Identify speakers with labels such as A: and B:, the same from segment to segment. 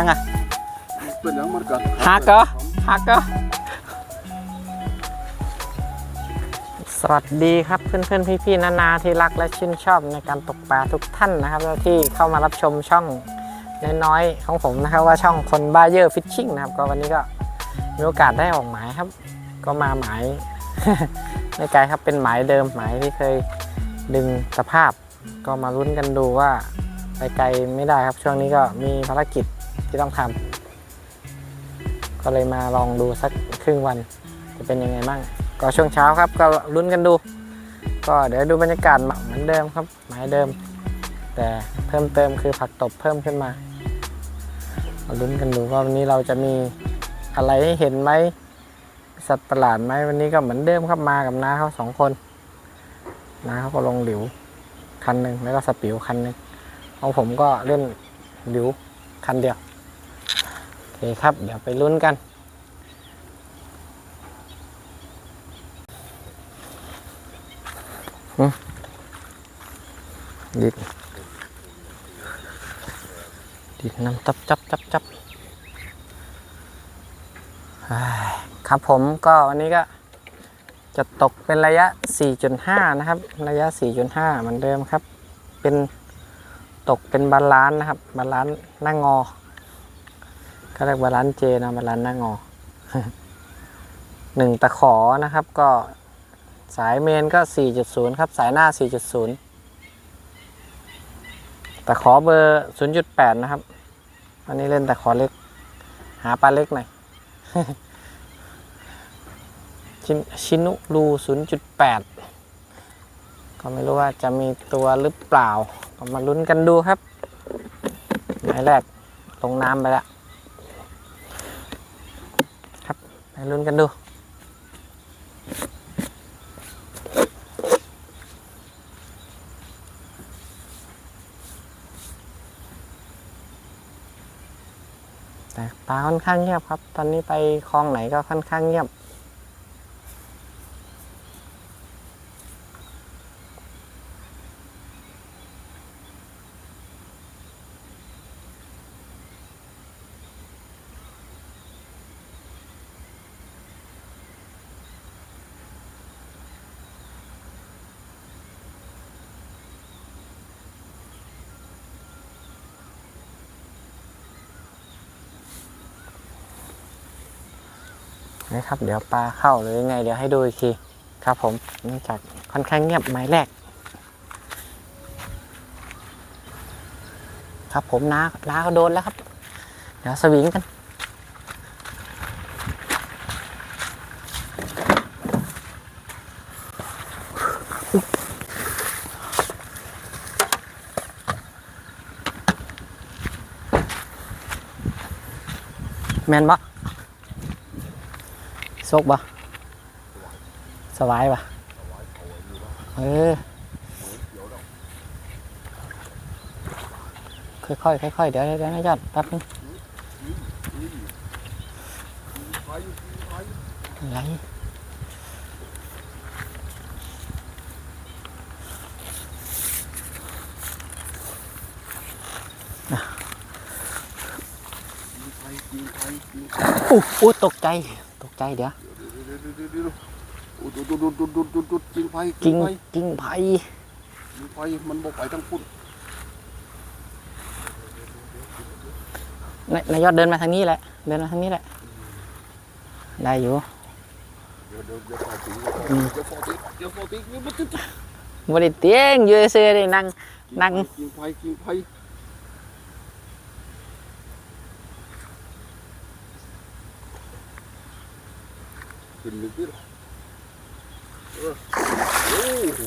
A: ยังอะ
B: เป็นหยังมันกัด
A: หักเหรอฮักก็สวัสดีครับเพื่อนๆพี่ๆนานาที่รักและชื่นชอบในการตกปลาทุกท่านนะครับแล้วที่เข้ามารับชมช่องน้อยๆของผมนะครับว่าช่องคนบ้าเยอร์ฟิชชิ่งนะครับก็วันนี้ก็มีโอกาสได้ออกหมายครับ ก็มาหมายไม่ไกลครับเป็นหมายเดิมหมายที่เคยดึงสภาพ ก็มาลุ้นกันดูว่าไปไกลไม่ได้ครับ ช่วงนี้ก็มีภารกิจ ที่ต้องทำก็เลยมาลองดูสักครึ่งวันจะเป็นยังไงบ้างก็ช่วงเช้าครับ ก็ลุ้นกันดู ก็เดี๋ยวดูบรรยากาศเหมือนเดิมครับหมายเดิม แต่เพิ่มเติมคือผักตบเพิ่มขึ้นมามาลุ้นกันดูว่าวันนี้เราจะมีอะไรให้เห็นไหมสัตว์ประหลาดไหมวันนี้ก็เหมือนเดิมครับมากับน้าเขาสองคนน้าเขาก็ลงหลิวคันหนึ่งแล้วก็สปิวคันหนึ่งของผมก็เล่นหลิว คันเดียว โอเคครับ เดี๋ยวไปลุ้นกัน ดิดดิดน้ำจับจับจับจับครับผมก็วันนี้ก็จะตกเป็นระยะ 4.5 นะครับ ระยะ 4.5 เหมือนเดิมครับ เป็น ตกเป็นบาลานนะครับ บาลานหน้างอก็เรียกบาลานเจนะบาลานหน้างอหนึ่งตะขอนะครับก็สายเมนก็ 4.0 ครับ สายหน้า 4.0ตะขอเบอร์ 0.8 นะครับ อันนี้เล่นตะขอเล็ก หาปลาเล็กหน่อย ชินชินุรู 0.8 ก็ไม่รู้ว่าจะมีตัวหรือเปล่า ก็มาลุ้นกันดูครับหมายแรกลงน้ำไปแล้วครับไปลุ้นกันดูแต่ปลาค่อนข้างเงียบครับ ตอนนี้ไปคลองไหนก็ค่อนข้างเงียบ นะครับ เดี๋ยวปลาเข้าหรือยังไง เดี๋ยวให้ดูอีกทีครับผมเนื่องจากค่อนข้างเงียบไม้แรก ครับผมน้าน้าก็โดนแล้วครับ เดี๋ยวสวิงกันแมนบ่ ซกบ่สบายบ่เออค่อยๆค่อยๆเดี๋ยวเดี๋ยวเดี๋ยวนะยอดแป๊บนึงอะไรอู้อู้ตกใจ ตกใจเดี๋ยว
B: อุดอุดอุดอุดอุดอุดอุดกิ่งไผ่
A: กิ้ง
B: ไผ่
A: กิ้งไผ่
B: กิ่งไผ่มันบ่ไปทั้งพุ่น
A: นายนยอดเดินมาทางนี้แหละ เดินมาทางนี้แหละ ได้อยู่
B: เดี๋ยวเดี๋ยวเตียวฟอติเดี๋ยวฟอเดี๋ยวมันจะ
A: บริเตียงอยูเซ่เลยนั่งนั่ง
B: กิ่งไผ่กิ่งไผ่ ขึ้นนิดนิดเออโอ้โห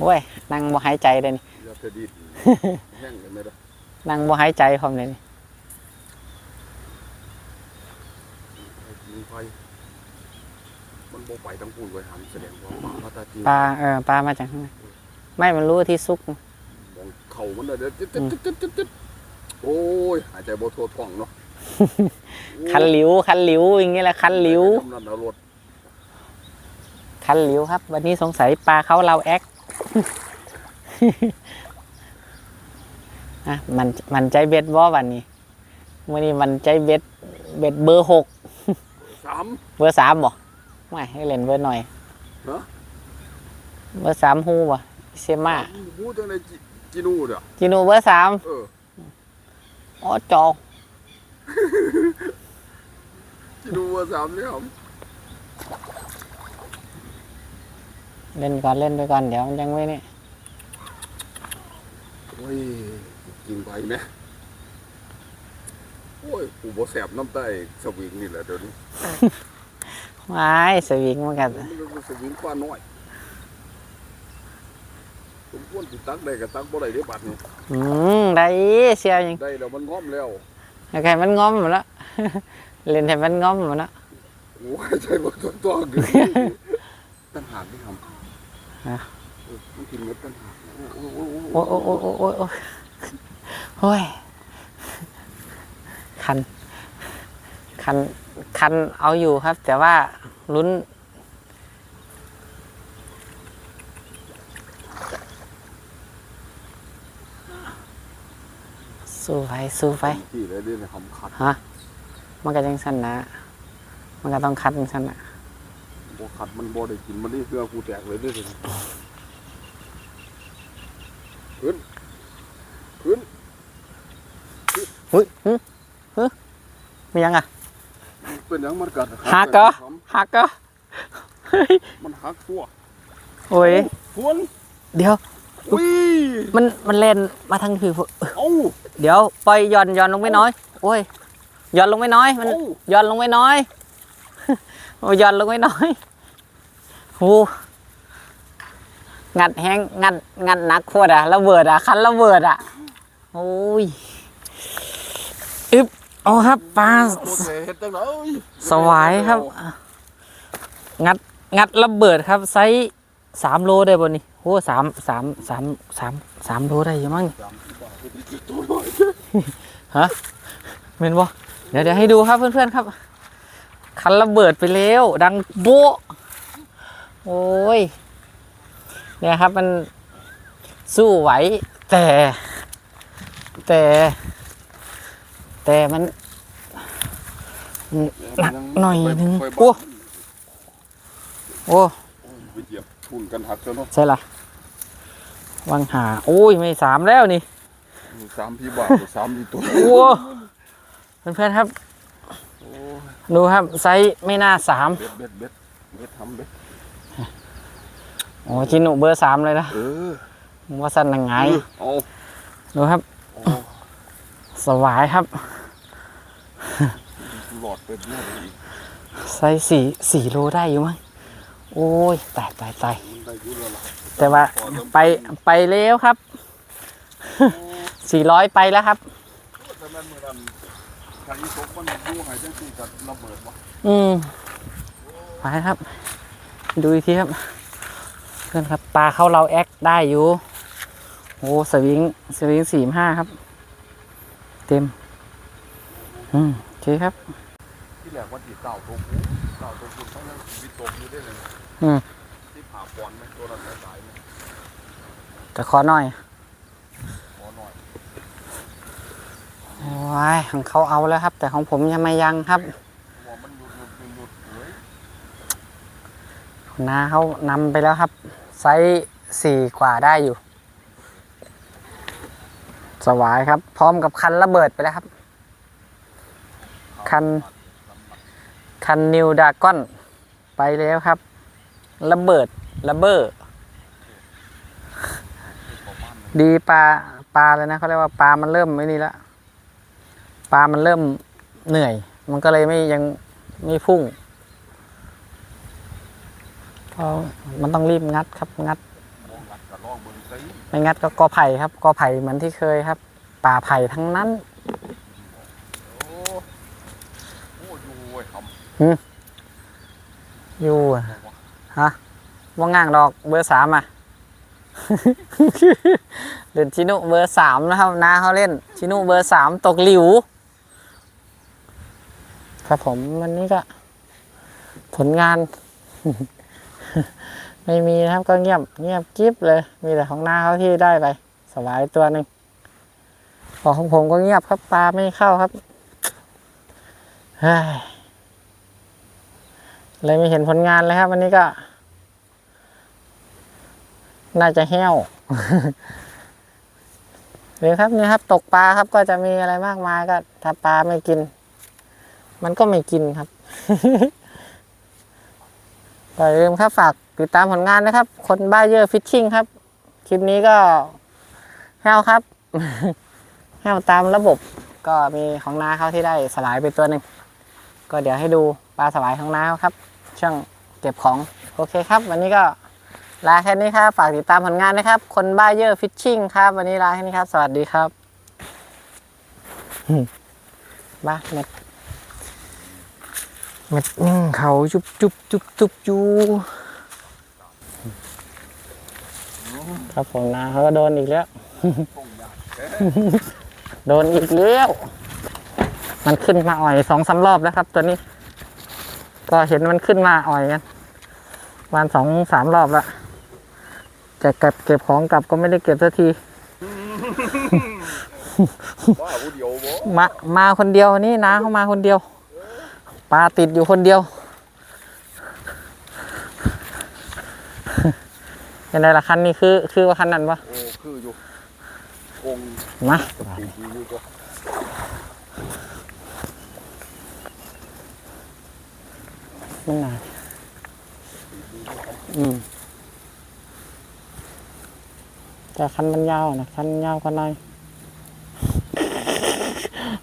A: โอ้ยนั่งบ่หายใจเลยนี่
B: อย่าเทดิดแห้งเลยไหมล่ะ
A: นั่งบ่หายใจพร้อมเลยนี่
B: กิ่งไผ่มันบ่ไปทั้งพุ่นไว้หันแสดงว่าปลาพัตตาจีน
A: ปลาเออปลามาจากข้างในไม่มันรู้ที่ซุก
B: มองเข่ามันเลยเดี๋ยวจึ๊ดจึ๊ดจึ๊ดจึ๊ดจึ๊ดโอ้ยหายใจบ่ทั่วท้องเนาะ
A: คันหลิว คันหลิวอย่างเงี้ยแหละคันหลิว
B: กำนันเอารถ
A: คันหลิวครับ วันนี้สงสัยปลาเขาเราแอคอะมันมันใจเบ็ดบ่วันนี้วันนี้มันใจเบ็ดเบ็ดเบอร์หก
B: สาม
A: เบอร์สามบ่ไม่ให้เล่นเบอร์หน่อย
B: เหรอ
A: เบอร์สามฮูบ่เซมา
B: พูดจังในจิจินูเด้อ
A: จิโนเบอร์สาม
B: เออ
A: อ๋อจอ
B: จิ นูว่าสามเนี่ยครับ
A: เล่นก่อนเล่นไปก่อนเดี๋ยวมันยังไม่นี่
B: โอ้ยกินไปไหมโอ้ยกูบ่แสบน้ำใต้สวิงนี่แหละเดี๋ยวนี้
A: ไม่สวิงเหมันกัน
B: มันเป็นสวิงฟ้าน้อยผมควรติตักได้กับตักบ่ได้เด้บัดนี้
A: อืมได้เชียวยัง
B: ได้แล้วมันง้อมแล้ว
A: โอเคมันง้อมหมดแล้ว เล่นให้มันง้อมหมดแล้ว
B: โอ้ยใจบ่ตัวตัวคือตั้งหากที่ทำ
A: ฮะ
B: เออมันกินหมดตั้งหากโอ้โอ้โอ้
A: โอ้โอ้โอ้โอ้โอ้โอ้โอ้ยคัน คัน คันเอาอยู่ครับ แต่ว่าลุ้นสู้ไปสู้ไป
B: ที่ได้เล่นในคำคัด
A: ฮะ มันก็ยังสั้นนะมันก็ต้องคัดยังสั้นนะ
B: บ่คัดมันบ่ได้กินมันนี่เพื่อกูแตกเลยเด้อเดี๋ยวนี้ขึ้นขึ้น
A: เฮ้ยหึหึมียังอะ
B: เป็นหยังมันกัด
A: หักเหรอหักก็เฮ้ย
B: มันหักตัว
A: โอ้ย
B: ทวน
A: เดี๋ยว
B: อุ้ย
A: มันมันเล่นมาทางผิว
B: เอ้า
A: เดี๋ยวปล่อยหย่อนหย่อนลงไม่น้อย โอ้ยห ย่อนลงไม่น้อย มัน
B: เอ้า
A: หย่อนลงไม่น้อยโอ้ยหย่อนลงไม่น้อยโอ้งัดแห้งงัดงัดหนักโคตรอะระเบิดอะคันระเบิดอะโอ้ยอึบเอาครับปลา
B: ตัวเสเฮ็ดจังไดเอ้ย
A: สวายครับ งัดงัดระเบิดครับไซส์สามโลได้บนนี่โอ้สามสามสามสามสามโลได้อยังมั้ง
B: ตัวน้อย
A: เห็นบ่เดี๋ยวเดี๋ยวให้ดูครับเพื่อนๆครับ คันระเบิดไปแล้ว ดังโบ๊ะโอ้ยเนี่ยครับมันสู้ไหวแต่ แต่ แต่มันหนักหน่อยหนึ่ง
B: ไป
A: โอ้
B: บ้าน
A: โอ้
B: ไปเหยียบทุนกันหักซะเนาะ
A: ใช่ละวังหาโอ้ยไม่สามแล้วนี่
B: สามพี่บาทสามพี่ตัว
A: โอ้ เพื่อนๆครับ
B: โอ้
A: ดูครับไซส์ไม่น่าสาม
B: เบ็ดเบ็ดเบ็ดเบ็ดทำเบ็ด
A: โอ้จินุเบอร์สามเลยนะ
B: เออ
A: ผมว่าสั้นยังไง
B: เอา
A: ดูครับ
B: เอา
A: สวายครับ
B: หลอดเป็ดเนี่ยอีก
A: ไซส์สี่สี่โลได้อยู่มั้งโอ้ยตายตายตาย
B: มันได้อยุ่แล้วล่ะ
A: แต่ว่าไปไปแล้วครับสี่ร้อยไปแล้วครับ
B: แต่มันเหมือนกันทางนี้ตกมันดูหายจังซี่กับระเบิดวะ
A: อืมไปครับ ดูอีกทีครับ เพื่อนครับปลาเข้าเราแอคได้อยู่โอ้สวิงสวิงสี่ห้าครับ เต็ม อืมโอเคครับ
B: ที่แรกว่าที่เก่าตกเก่าตกคุณเขายังวิตกอยู่ได้เลย
A: อืม
B: ที่ผ่าปอนไหมตัวนั้นสายไหม
A: แต่ขอหน่อย
B: ขอหน่อย
A: โอ้ยของเขาเอาแล้วครับ แต่ของผมยังไม่ยังครับ
B: น้า
A: เขานำไปแล้วครับ ไซส์สี่กว่าได้อยู่ สวายครับ พร้อมกับคันระเบิดไปแล้วครับ คัน คันนิวดากอน ไปแล้วครับ ระเบิดระเบ้อดีปลาปลาเลยนะเขาเรียกว่าปลามันเริ่มไม่นี่แล้ว ปลามันเริ่มเหนื่อย มันก็เลยไม่ยังไม่พุ่งเพราะมันต้องรีบงัดครับงัด
B: มองงัดกับลองเบิ่งซิ
A: ไม่งัดก็กอไผ่ครับกอไผ่เหมือนที่เคยครับ ป่าไผ่ทั้งนั้น
B: โอ้โอ้อยู่เว้ยค
A: อยู่อะำฮะว่าง่างดอกเบอร์สามอะเล่นชินุเบอร์สามนะครับนาเขาเล่นชินุเบอร์สามตกหลิว ครับผมวันนี้ก็ ผลงาน ไม่มีนะครับก็เงียบ เงียบกิ๊บเลย มีแต่ของน้าเขาที่ได้ไป สวายตัวหนึ่งพอของผมก็เงียบครับปลาไม่เข้าครับเลยไม่เห็นผลงานเลยครับ วันนี้ก็ น่าจะเหี้ยวเลยครับนี่ครับ ตกปลาครับก็จะมีอะไรมากมายก็ ถ้าปลาไม่กิน มันก็ไม่กินครับอย่าลืมครับฝากติดตามผลงานนะครับ คนบ้าเยอะฟิชชิ่งครับ คลิปนี้ก็แห้วครับแห้วตามระบบ ก็มีของน้าเขาที่ได้สลายไปตัวหนึ่งก็เดี๋ยวให้ดูปลาสลายของน้าเขาครับ ช่างเก็บของโอเคครับ วันนี้ก็ลาแค่นี้ครับ ฝากติดตามผลงานนะครับ คนบ้าเยอะฟิชชิ่งครับ วันนี้ลาแค่นี้ครับ สวัสดีครับบ้าเม็ดเม็ดนึ่งเขาจุบจุบจุบจุบจูครับผมนาเขาก็โดนอีกแล้ว โดนอีกแล้ว มันขึ้นมาอ่อยสองสามรอบแล้วครับ ตัวนี้ ก็เห็นมันขึ้นมาอ่อยกันวันสองสามรอบแล้วจะเก็บเก็บของกลับก็ไม่ได้เก็บสักที
B: ว่าผู้เดียวบ่
A: มามาคนเดียวนี่นาเขามาคนเดียว ปลาติดอยู่คนเดียวยังไงล่ะคันนี้คือ คือว่าคันนั้นปะ
B: โอ้คืออยู่อง
A: มา
B: ตีดีอยู่ก็
A: ไม่นานอืมแต่คันมันยาวนะคันยาวกว่าหน่อย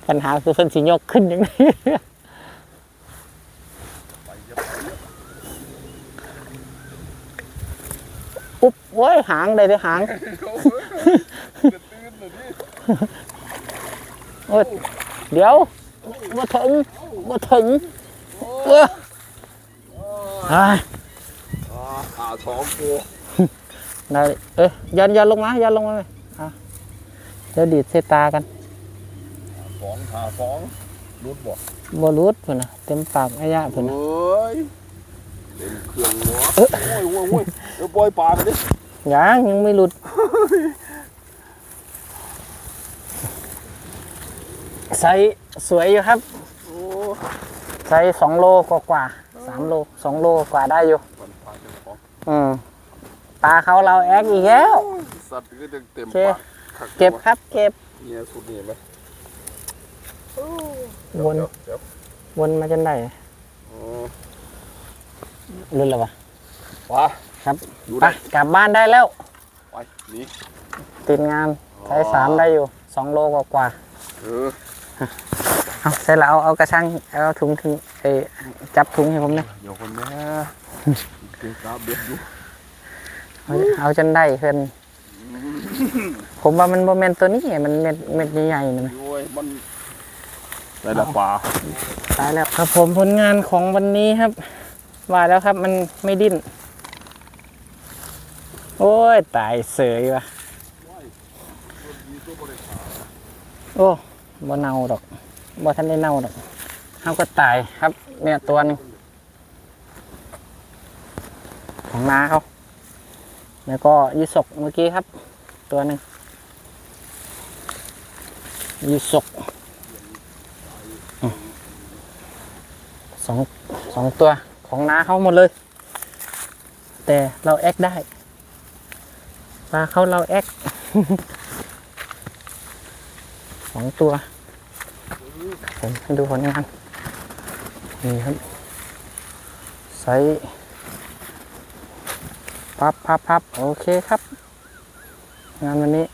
A: ปัญหาคือเพิ่นสิยกขึ้นอย่างนี้
B: ไปเยอะไปเยอะ
A: ปุ๊บโอ้ยหางได้เด้อหาง
B: เขาเอ้ยจะตื่นเลยดิ
A: โอ้ยเดี๋ยวมาถึงมาถึงเออเอ้ย
B: อ่าอ่าท้องกู
A: ได้เอ้ยยันยันลงมายันลงมาเลยอะเดี๋ยวดีดเสตากัน
B: สองหาสองรุดบ่
A: บรูดพุ่นนะเต็มปากอายะพุ่นนะ
B: เอ้ยเต็มเครื่องหัวโอ้ยโอ้ยโอ้ยเดี๋ยวปล่อยปลาไปดิ
A: ยังยังไม่หลุด ไซส์สวยอยู่ครับ
B: โอ้
A: ไซส์สองโลกว่ากว่าสามโลสองโลกว่าได้อยู่
B: มันปลาเต็มของ
A: อืมปลาเขาเราแอกอีกแล้ว
B: สัตว์ก็เต็ม
A: โอเค
B: ปากคั
A: เก็บครับ เก็บ
B: เนี่ยสุดนี่ไหม
A: วน
B: เดี๋ยวเดี๋ยว
A: วนมาจนได้
B: อ๋อ
A: รุ่นแล้ววะ
B: ปลา
A: ครับ
B: ดู
A: ไป
B: ได้
A: กลับบ้านได้แล้ว
B: ไปนี่
A: ติดงานไซส์สามได้อยู่สองโลกว่ากว่า
B: เออ
A: เอาใส่แล้วเอาเอากระชังเอาถุงถึงเอยจับถุงให้ผมหนะ
B: เดี๋ยวคนแม่เก็บตาเบ็ดอยู่
A: เอาเอาจนได้เพื่อนผมว่ามันโมเมนตัวนี้มันเม็ดเม็ดใหญ่ๆนะ
B: โอ้ยมันได้ละปลา
A: ตายแล้วครับผมผลงานของวันนี้ครับ ว่าแล้วครับมันไม่ดิ้น โอ้ย ตายเสยว่ะโอ้บ่เน่าดอกบ่ทันได้เน่าดอกเขาก็ตายครับ เนี่ยตัวหนึงของนาเขาแล้วก็ยีสกเมื่อกี้ครับ ตัวหนึ่งยีสกสองสองตัวของนาเขาหมดเลย แต่เราแอคได้ ปลาเข้าเราแอคสองตัวผมดูผลงานนี่ครับไซส์พับพับพับโอเคครับ งานวันนี้